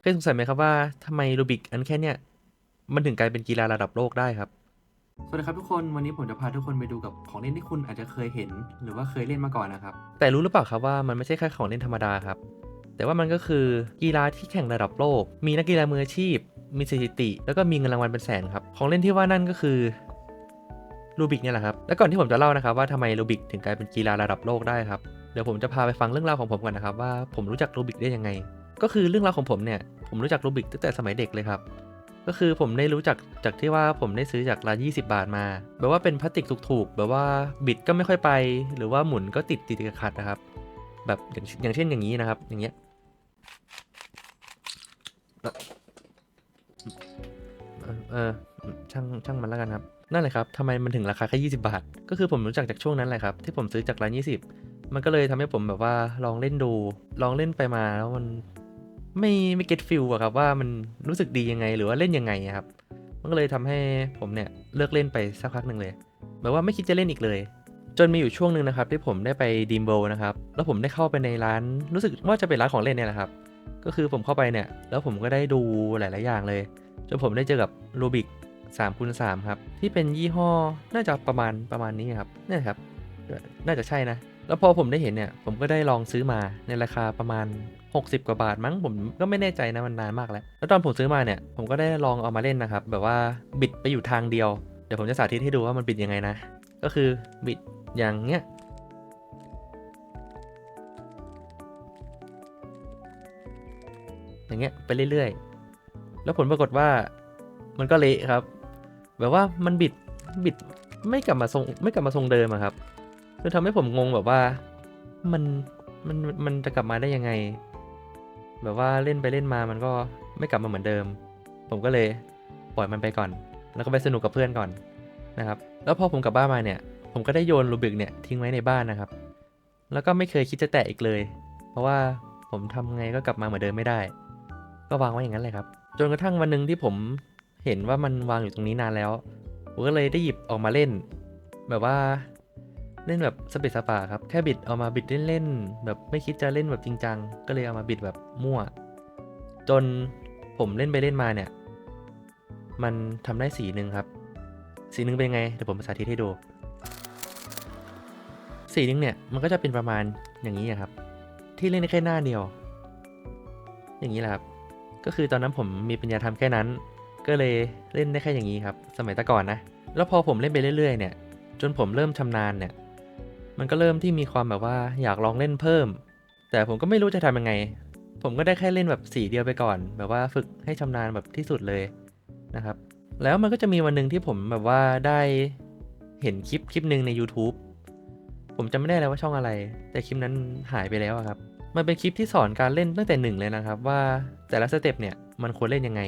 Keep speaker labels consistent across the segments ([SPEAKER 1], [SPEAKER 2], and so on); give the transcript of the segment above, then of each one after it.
[SPEAKER 1] เคยสงสัยไหมครับว่าทำไมรูบิกอันแค่เนี้ยมันถึงกลายเป็นกีฬาระดับโลกได้ครับ
[SPEAKER 2] สวัสดีครับทุกคน วันนี้ผมจะพาทุกคนไปดูกับของเล่นที่คุณอาจจะเคยเห็น หรือว่าเคยเล่นมาก่อนนะครับ
[SPEAKER 1] แต่รู้หรือเปล่าครับว่ามันไม่ใช่แค่ของเล่นธรรมดาครับ แต่ว่ามันก็คือกีฬาที่แข่งระดับโลก มีนักกีฬามืออาชีพ มีสถิติ แล้วก็มีเงินรางวัลเป็นแสนครับ ของเล่นที่ว่านั่นก็คือรูบิกเนี่ยแหละครับ และก่อนที่ผมจะเล่านะครับว่าทำไมรูบิกถึงกลายเป็นกีฬาระดับโลกได้ครับ เดี๋ยวผมจะพาไปฟังเรื่องราวของผมก่อนนะครับว่าผมรู้จักรูบิกได้ยังไง ก็คือเรื่องราวของผมเนี่ย ผมรู้จักรูบิกตั้งแต่สมัยเด็กเลยครับ ก็คือผมได้รู้จักจากที่ว่าผมได้ซื้อจากร้าน20 บาทมา แบบว่าเป็นพลาสติกถูกๆ แบบว่าบิดก็ไม่ค่อยไป หรือว่าหมุนก็ติดติดขัดนะครับ แบบอย่างอย่างเช่นอย่างนี้นะครับ อย่างเงี้ยเออช่างช่างมันแล้วกันครับนั่นแหละครับทำไมมันถึงราคาแค่20 บาท ก็คือผมรู้จักจากช่วงนั้นแหละครับ ที่ผมซื้อจากร้าน 20 มันก็เลยทำให้ผมแบบว่าลองเล่นดู ลองเล่นไปมาแล้วมัน ไม่ไม่เก็ตฟิลอะครับว่ามันรู้สึกดียังไงหรือว่าเล่นยังไงอะครับ มันก็เลยทำให้ผมเนี่ยเลิกเล่นไปสักพักหนึ่งเลยแบบว่าไม่คิดจะเล่นอีกเลย จนมีอยู่ช่วงหนึ่งนะครับที่ผมได้ไปดีมโบนะครับ แล้วผมได้เข้าไปในร้านรู้สึกว่าจะเป็นร้านของเล่นเนี่ยแหละครับ ก็คือผมเข้าไปเนี่ย แล้วผมก็ได้ดูหลาย ๆ อย่างเลย จนผมได้เจอกับรูบิก3คูณ3ครับ ที่เป็นยี่ห้อน่าจะประมาณประมาณนี้ครับนี่ครับ น่าจะใช่นะ แล้วพอผมได้เห็นเนี่ย ผมก็ได้ลองซื้อมาในราคาประมาณ 60 กว่าบาทมั้งผมก็ไม่แน่ใจนะมันนานมากแล้ว แล้วตอนผมซื้อมาเนี่ย ผมก็ได้ลองเอามาเล่นนะครับ แบบว่าบิดไปอยู่ทางเดียว เดี๋ยวผมจะสาธิตให้ดูว่ามันบิดยังไงนะ ก็คือบิดอย่างเงี้ยอย่างเงี้ยไปเรื่อยๆ แล้วผลปรากฏว่ามันก็เละครับ แบบว่ามันบิดบิดไม่กลับมาทรงไม่กลับมาทรงเดิมอะครับ จนทำให้ผมงงแบบว่า มันมันมันจะกลับมาได้ยังไง แบบว่าเล่นไปเล่นมามันก็ไม่กลับมาเหมือนเดิม ผมก็เลยปล่อยมันไปก่อน แล้วก็ไปสนุกกับเพื่อนก่อนนะครับ แล้วพอผมกลับบ้านมาเนี่ย ผมก็ได้โยนรูบิกเนี่ยทิ้งไว้ในบ้านนะครับ แล้วก็ไม่เคยคิดจะแตะอีกเลย เพราะว่าผมทำไงก็กลับมาเหมือนเดิมไม่ได้ ก็วางไว้อย่างนั้นเลยครับ จนกระทั่งวันหนึ่งที่ผมเห็นว่ามันวางอยู่ตรงนี้นานแล้ว ผมก็เลยได้หยิบออกมาเล่น แบบว่า เล่นแบบสเปซสปาครับ แค่บิดเอามาบิดเล่นๆแบบไม่คิดจะเล่นแบบจริงจังก็เลยเอามาบิดแบบมั่ว จนผมเล่นไปเล่นมาเนี่ย มันทำได้สีหนึ่งครับ สีหนึ่งเป็นไงเดี๋ยวผมสาธิตให้ดู สีหนึ่งเนี่ยมันก็จะเป็นประมาณอย่างนี้ครับ ที่เล่นได้แค่หน้าเดียว อย่างนี้แหละครับก็คือตอนนั้นผมมีปัญญาทำแค่นั้น ก็เลยเล่นได้แค่อย่างนี้ครับ สมัยแต่ก่อนนะ แล้วพอผมเล่นไปเรื่อยๆเนี่ย จนผมเริ่มชำนาญเนี่ย มันก็เริ่มที่มีความแบบว่าอยากลองเล่นเพิ่ม แต่ผมก็ไม่รู้จะทำยังไง ผมก็ได้แค่เล่นแบบสีเดียวไปก่อน แบบว่าฝึกให้ชำนาญแบบที่สุดเลยนะครับ แล้วมันก็จะมีวันหนึ่งที่ผมแบบว่าได้เห็นคลิปคลิปหนึ่งใน YouTube ผมจำไม่ได้แล้วว่าช่องอะไร แต่คลิปนั้นหายไปแล้วครับ มันเป็นคลิปที่สอนการเล่นตั้งแต่หนึ่งเลยนะครับ ว่าแต่ละสเต็ปเนี่ยมันควรเล่นยังไง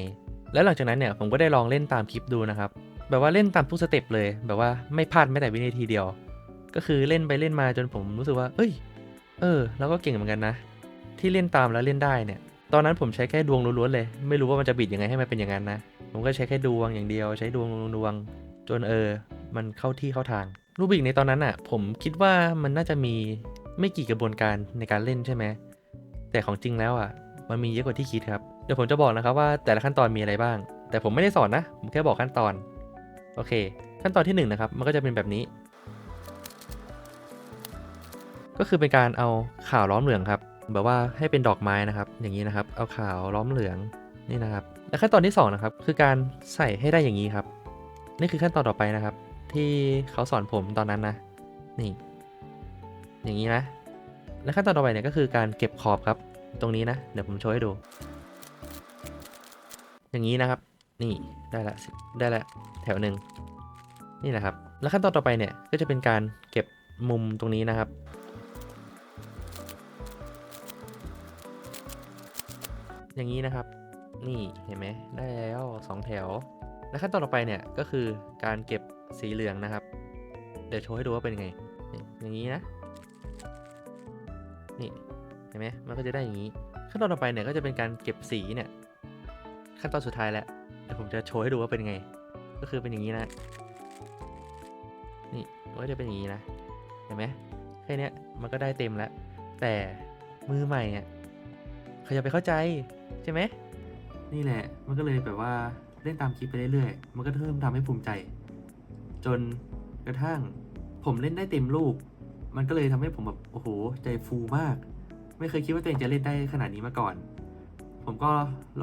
[SPEAKER 1] แล้วหลังจากนั้นเนี่ยผมก็ได้ลองเล่นตามคลิปดูนะครับ แบบว่าเล่นตามทุกสเต็ปเลย แบบว่าไม่พลาดแม้แต่วินาทีเดียว ก็คือเล่นไปเล่นมาจนผมรู้สึกว่า เอ้ย เออเราก็เก่งเหมือนกันนะ ที่เล่นตามแล้วเล่นได้เนี่ย ตอนนั้นผมใช้แค่ดวงล้วนๆเลย ไม่รู้ว่ามันจะบิดยังไงให้มันเป็นอย่างนั้นนะ ผมก็ใช้แค่ดวงอย่างเดียว ใช้ดวงดวงจนเออ มันเข้าที่เข้าทาง รูบิกในตอนนั้นอะ ผมคิดว่ามันน่าจะมีไม่กี่กระบวนการในการเล่นใช่ไหม แต่ของจริงแล้วอะ มันมีเยอะกว่าที่คิดครับ เดี๋ยวผมจะบอกนะครับว่าแต่ละขั้นตอนมีอะไรบ้าง แต่ผมไม่ได้สอนนะ ผมแค่บอกขั้นตอน โอเค ขั้นตอนที่หนึ่งนะครับ มันก็จะเป็นแบบนี้ ก็คือเป็นการเอาข่าวล้อมเหลืองครับ แบบว่าให้เป็นดอกไม้นะครับ อย่างนี้นะครับ เอาข่าวล้อมเหลืองนี่นะครับ และขั้นตอนที่สองนะครับคือการใส่ให้ได้อย่างนี้ครับ นี่คือขั้นตอนต่อไปนะครับ ที่เขาสอนผมตอนนั้นนะนี่ อย่างนี้นะ และขั้นตอนต่อไปเนี่ยก็คือการเก็บขอบครับ ตรงนี้นะ เดี๋ยวผมโชว์ให้ดู อย่างนี้นะครับ นี่ได้ละได้ละแถวหนึ่งนี่แหละครับ แล้วขั้นตอนต่อไปเนี่ยก็จะเป็นการเก็บมุมตรงนี้นะครับ อย่างนี้นะครับ นี่เห็นไหมได้แล้วสองแถว และขั้นตอนต่อไปเนี่ยก็คือการเก็บสีเหลืองนะครับ เดี๋ยวโชว์ให้ดูว่าเป็นยังไง อย่างนี้นะ นี่เห็นไหมมันก็จะได้อย่างนี้ ขั้นตอนต่อไปเนี่ยก็จะเป็นการเก็บสีเนี่ย ขั้นตอนสุดท้ายแล้วเดี๋ยวผมจะโชว์ให้ดูว่าเป็นยังไง ก็คือเป็นอย่างนี้นะ นี่มันก็จะเป็นอย่างนี้นะ เห็นไหมแค่นี้มันก็ได้เต็มแล้ว แต่มือใหม่อะใครจะไปเข้าใจ ใช่ไหม
[SPEAKER 2] นี่แหละ มันก็เลยแบบว่าเล่นตามคลิปไปเรื่อยๆ มันก็เริ่มทำให้ภูมิใจ จนกระทั่งผมเล่นได้เต็มรูปมันก็เลยทำให้ผมแบบโอ้โห ใจฟูมาก ไม่เคยคิดว่าตัวเองจะเล่นได้ขนาดนี้มาก่อน ผมก็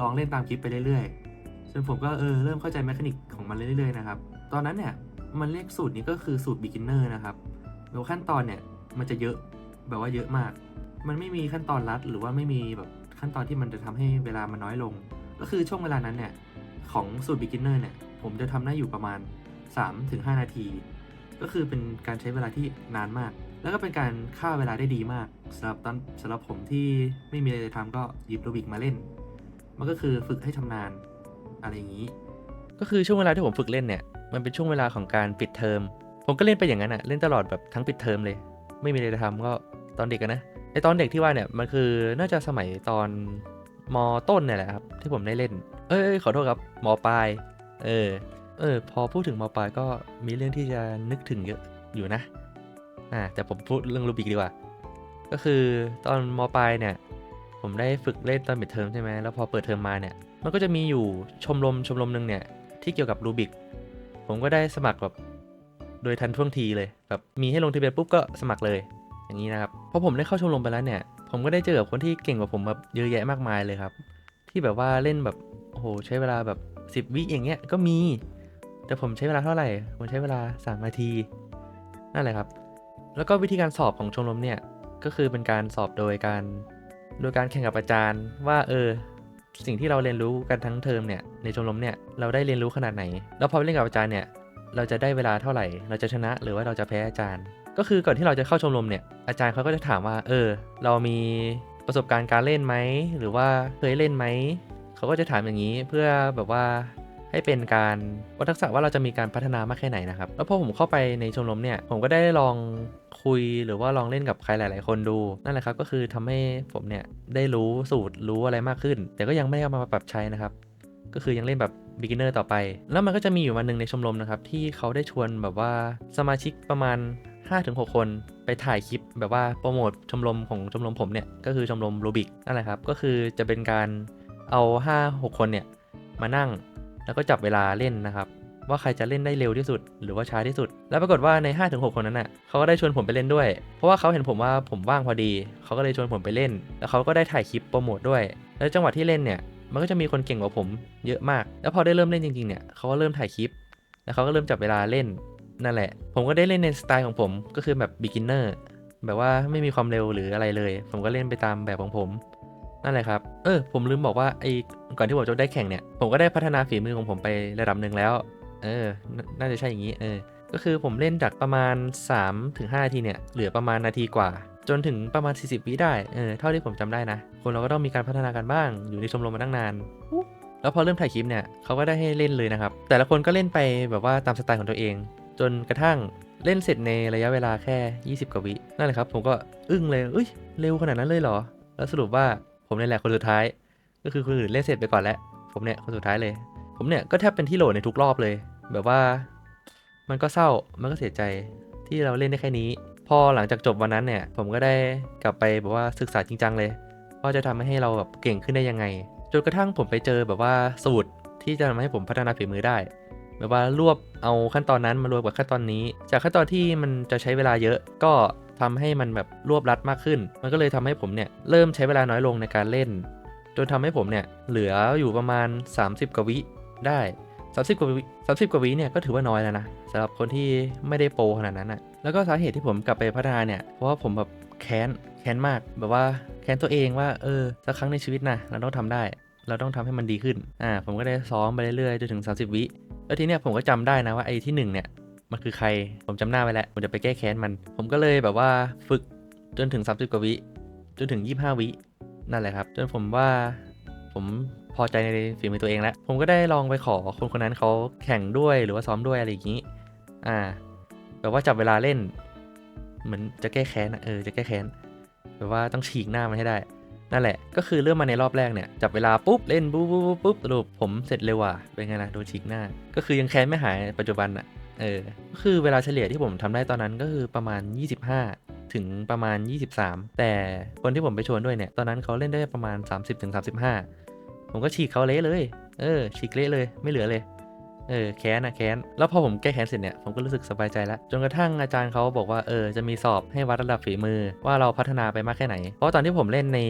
[SPEAKER 2] ลองเล่นตามคลิปไปเรื่อยๆ จนผมก็เออเริ่มเข้าใจแมคานิกของมันเรื่อยๆนะครับ ตอนนั้นเนี่ยมันเรียกสูตรนี้ก็คือสูตร beginner นะครับแล้วขั้นตอนเนี่ยมันจะเยอะแบบว่าเยอะมาก มันไม่มีขั้นตอนรัดหรือว่าไม่มีแบบ ขั้นตอนที่มันจะทำให้เวลามันน้อยลง ก็คือช่วงเวลานั้นเนี่ยของสูตร beginner เนี่ยผมจะทำได้อยู่ประมาณ 3-5 นาที ก็คือเป็นการใช้เวลาที่นานมาก แล้วก็เป็นการฆ่าเวลาได้ดีมากสำหรับตอนสำหรับผมที่ไม่มีอะไรทำก็หยิบรูบิกมาเล่น มันก็คือฝึกให้ชำนาญอะไรอย่างนี้
[SPEAKER 1] ก็คือช่วงเวลาที่ผมฝึกเล่นเนี่ยมันเป็นช่วงเวลาของการปิดเทอมผมก็เล่นไปอย่างนั้นอะเล่นตลอดแบบทั้งปิดเทอมเลย ไม่มีอะไรทำก็ตอนเด็กอะนะ ไอตอนเด็กที่ว่าเนี่ยมันคือน่าจะสมัยตอนมต้นเนี่ยแหละครับ ที่ผมได้เล่น เอ้ยขอโทษครับมปลาย เออ เออ พอพูดถึงมปลายก็มีเรื่องที่จะนึกถึงเยอะอยู่นะ อ่า แต่ผมพูดเรื่องรูบิกดีกว่า ก็คือตอนมปลายเนี่ย ผมได้ฝึกเล่นตอนปิดเทอมใช่ไหมแล้วพอเปิดเทอมมาเนี่ย มันก็จะมีอยู่ชมรมชมรมหนึ่งเนี่ย ที่เกี่ยวกับรูบิก ผมก็ได้สมัครแบบโดยทันท่วงทีเลยแบบมีให้ลงทะเบียนปุ๊บก็สมัครเลย อย่างนี้นะครับพอผมได้เข้าชมรมไปแล้วเนี่ย ผมก็ได้เจอกับคนที่เก่งกว่าผมแบบเยอะแยะมากมายเลยครับ ที่แบบว่าเล่นแบบโอ้โหใช้เวลาแบบ 10 วิอย่างเงี้ยก็มี แต่ผมใช้เวลาเท่าไหร่ ผมใช้เวลา 3 นาที นั่นแหละครับ แล้วก็วิธีการสอบของชมรมเนี่ยก็คือเป็นการสอบโดยการโดยการแข่งกับอาจารย์ว่าเออสิ่งที่เราเรียนรู้กันทั้งเทอมเนี่ยในชมรมเนี่ยเราได้เรียนรู้ขนาดไหน แล้วพอไปเล่นกับอาจารย์เนี่ยเราจะได้เวลาเท่าไหร่ เราจะชนะหรือว่าเราจะแพ้อาจารย์ ก็คือก่อนที่เราจะเข้าชมรมเนี่ยอาจารย์เขาก็จะถามว่า เออ เรามีประสบการณ์การเล่นไหมหรือว่าเคยเล่นไหมเขาก็จะถามอย่างนี้เพื่อแบบว่าให้เป็นการวัดทักษะว่าเราจะมีการพัฒนามากแค่ไหนนะครับ แล้วพอผมเข้าไปในชมรมเนี่ย ผมก็ได้ลองคุยหรือว่าลองเล่นกับใครหลาย ๆ คนดู นั่นแหละครับ ก็คือทำให้ผมเนี่ยได้รู้สูตรรู้อะไรมากขึ้น แต่ก็ยังไม่ได้เอามาปรับใช้นะครับ ก็คือยังเล่นแบบ beginner ต่อไป แล้วมันก็จะมีอยู่วันหนึ่งในชมรมนะครับ ที่เขาได้ชวนแบบว่าสมาชิกประมาณ 5-6 คนไปถ่ายคลิปแบบว่าโปรโมทชมรมของชมรมผมเนี่ย ก็คือชมรมรูบิกนั่นแหละครับ ก็คือจะเป็นการเอา 5-6 คนเนี่ย มานั่งแล้วก็จับเวลาเล่นนะครับ ว่าใครจะเล่นได้เร็วที่สุด หรือว่าช้าที่สุด แล้วปรากฏว่าใน 5-6 คนนั้นน่ะเขาก็ได้ชวนผมไปเล่นด้วย เพราะว่าเขาเห็นผมว่าผมว่างพอดี เขาก็เลยชวนผมไปเล่น แล้วเขาก็ได้ถ่ายคลิปโปรโมทด้วย แล้วจังหวะที่เล่นเนี่ยมันก็จะมีคนเก่งกว่าผมเยอะมาก แล้วพอได้เริ่มเล่นจริงๆเนี่ยเขาก็เริ่มถ่ายคลิป แล้วเขาก็เริ่มจับเวลาเล่น นั่นแหละ ผมก็ได้เล่นในสไตล์ของผมก็คือแบบ beginner แบบว่าไม่มีความเร็วหรืออะไรเลย ผมก็เล่นไปตามแบบของผม นั่นแหละครับ เออ ผมลืมบอกว่าไอ้ก่อนที่ผมจะได้แข่งเนี่ย ผมก็ได้พัฒนาฝีมือของผมไประดับหนึ่งแล้ว เออ น่าจะใช่อย่างนี้ เออ ก็คือผมเล่นจากประมาณ 3-5นาทีเนี่ย เหลือประมาณนาทีกว่า จนถึงประมาณ 40 วิได้ เออ เท่าที่ผมจำได้นะ คนเราก็ต้องมีการพัฒนากันบ้าง อยู่ในชมรมมาตั้งนานแล้วพอเริ่มถ่ายคลิปเนี่ยเขาก็ได้ให้เล่นเลยนะครับ แต่ละคนก็เล่นไปแบบว่าตามสไตล์ของตัวเอง จนกระทั่งเล่นเสร็จในระยะเวลาแค่ 20 กว่าวิ นั่นแหละครับ ผมก็อึ้งเลยเอ้ย เร็วขนาดนั้นเลยเหรอ แล้วสรุปว่าผมเนี่ยแหละคนสุดท้าย ก็คือคนอื่นเล่นเสร็จไปก่อนแล้ว ผมเนี่ยคนสุดท้ายเลย ผมเนี่ยก็แทบเป็นที่โหลในทุกรอบเลย แบบว่า มันก็เศร้า มันก็เสียใจที่เราเล่นได้แค่นี้ พอหลังจากจบวันนั้นเนี่ย ผมก็ได้กลับไปแบบว่าศึกษาจริงจังเลย ว่าจะทำให้เราแบบเก่งขึ้นได้ยังไง จนกระทั่งผมไปเจอแบบว่าสูตรที่จะทำให้ผมพัฒนาฝีมือได้ แบบว่ารวบเอาขั้นตอนนั้นมารวมกับขั้นตอนนี้ จากขั้นตอนที่มันจะใช้เวลาเยอะก็ทำให้มันแบบรวบรัดมากขึ้น มันก็เลยทำให้ผมเนี่ยเริ่มใช้เวลาน้อยลงในการเล่น จนทำให้ผมเนี่ยเหลืออยู่ประมาณ 30 กว่าวิได้ 30 กว่าวิ30 กว่าวิเนี่ยก็ถือว่าน้อยแล้วนะสำหรับคนที่ไม่ได้โปรขนาดนั้นอะแล้วก็สาเหตุที่ผมกลับไปพัฒนาเนี่ยเพราะว่าผมแบบแค้นแค้นมากแบบว่าแค้นตัวเองว่าเออสักครั้งในชีวิตนะเราต้องทำได้ เราต้องทำให้มันดีขึ้นอ่าผมก็ได้ซ้อมไปเรื่อยๆจนถึง 30 วิ แล้วทีเนี้ยผมก็จำได้นะว่าไอ้ที่หนึ่งเนี่ยมันคือใครผมจำหน้าไว้แล้ว ผมจะไปแก้แค้นมัน ผมก็เลยแบบว่าฝึกจนถึง 30 กว่าวิ จนถึง 25 วินั่นแหละครับ จนผมว่าผมพอใจในฝีมือตัวเองแล้ว ผมก็ได้ลองไปขอคนคนนั้นเขาแข่งด้วยหรือว่าซ้อมด้วยอะไรอย่างนี้ อ่า แบบว่าจับเวลาเล่น เหมือนจะแก้แค้นเออจะแก้แค้นแบบว่าต้องฉีกหน้ามันให้ได้ นั่นแหละ ก็คือเริ่มมาในรอบแรกเนี่ย จับเวลาปุ๊บ เล่นปุ๊บปุ๊บปุ๊บปุ๊บสรุปผมเสร็จเร็วว่ะเป็นไงล่ะโดนฉีกหน้า ก็คือยังแค้นไม่หายปัจจุบันอะเออก็คือเวลาเฉลี่ยที่ผมทำได้ตอนนั้นก็คือประมาณ 25 ถึงประมาณ 23 แต่คนที่ผมไปชวนด้วยเนี่ย ตอนนั้นเขาเล่นได้ประมาณ 30-35 ผมก็ฉีกเขาเละเลย เออฉีกเละเลยไม่เหลือเลย เออแค้นอะแค้น แล้วพอผมแก้แค้นเสร็จเนี่ย ผมก็รู้สึกสบายใจแล้ว จนกระทั่งอาจารย์เขาบอกว่า เออ จะมีสอบให้วัดระดับฝีมือ ว่าเราพัฒนาไปมากแค่ไหน เพราะตอนที่ผมเล่นใน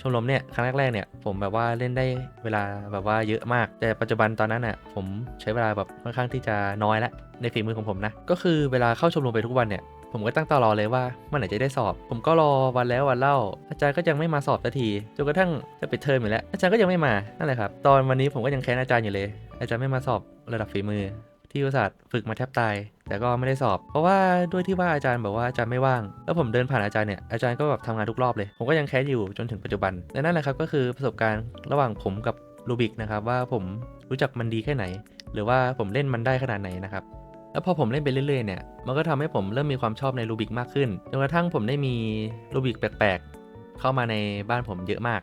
[SPEAKER 1] ชมรมเนี่ย ครั้งแรกๆเนี่ย ผมแบบว่าเล่นได้เวลาแบบว่าเยอะมาก แต่ปัจจุบันตอนนั้นอะ ผมใช้เวลาแบบค่อนข้างที่จะน้อยละ ในฝีมือของผมนะ ก็คือเวลาเข้าชมรมไปทุกวันเนี่ยผมก็ตั้งตารอเลยว่าเมื่อไหร่จะได้สอบ ผมก็รอวันแล้ววันเล่า อาจารย์ก็ยังไม่มาสอบสักทีจนกระทั่งจะปิดเทอมอยู่แล้วอาจารย์ก็ยังไม่มานั่นแหละครับ ตอนวันนี้ผมก็ยังแค้นอาจารย์อยู่เลย อาจารย์ไม่มาสอบระดับฝีมือ ที่อุตส่าห์ฝึกมาแทบตาย แต่ก็ไม่ได้สอบ เพราะว่าด้วยที่ว่าอาจารย์บอกว่าอาจารย์ไม่ว่าง แล้วผมเดินผ่านอาจารย์เนี่ยอาจารย์ก็แบบทำงานทุกรอบเลย ผมก็ยังแค้นอยู่จนถึงปัจจุบันและนั่นแหละครับก็คือประสบการณ์ระหว่างผมกับลูบิกนะครับว่าผมรู้จักมันดีแค่ไหน หรือว่าผมเล่นมันได้ขนาดไหนนะครับแล้วพอผมเล่นไปเรื่อยๆเนี่ย มันก็ทำให้ผมเริ่มมีความชอบในรูบิกมากขึ้น จนกระทั่งผมได้มีรูบิกแปลกๆ เข้ามาในบ้านผมเยอะมาก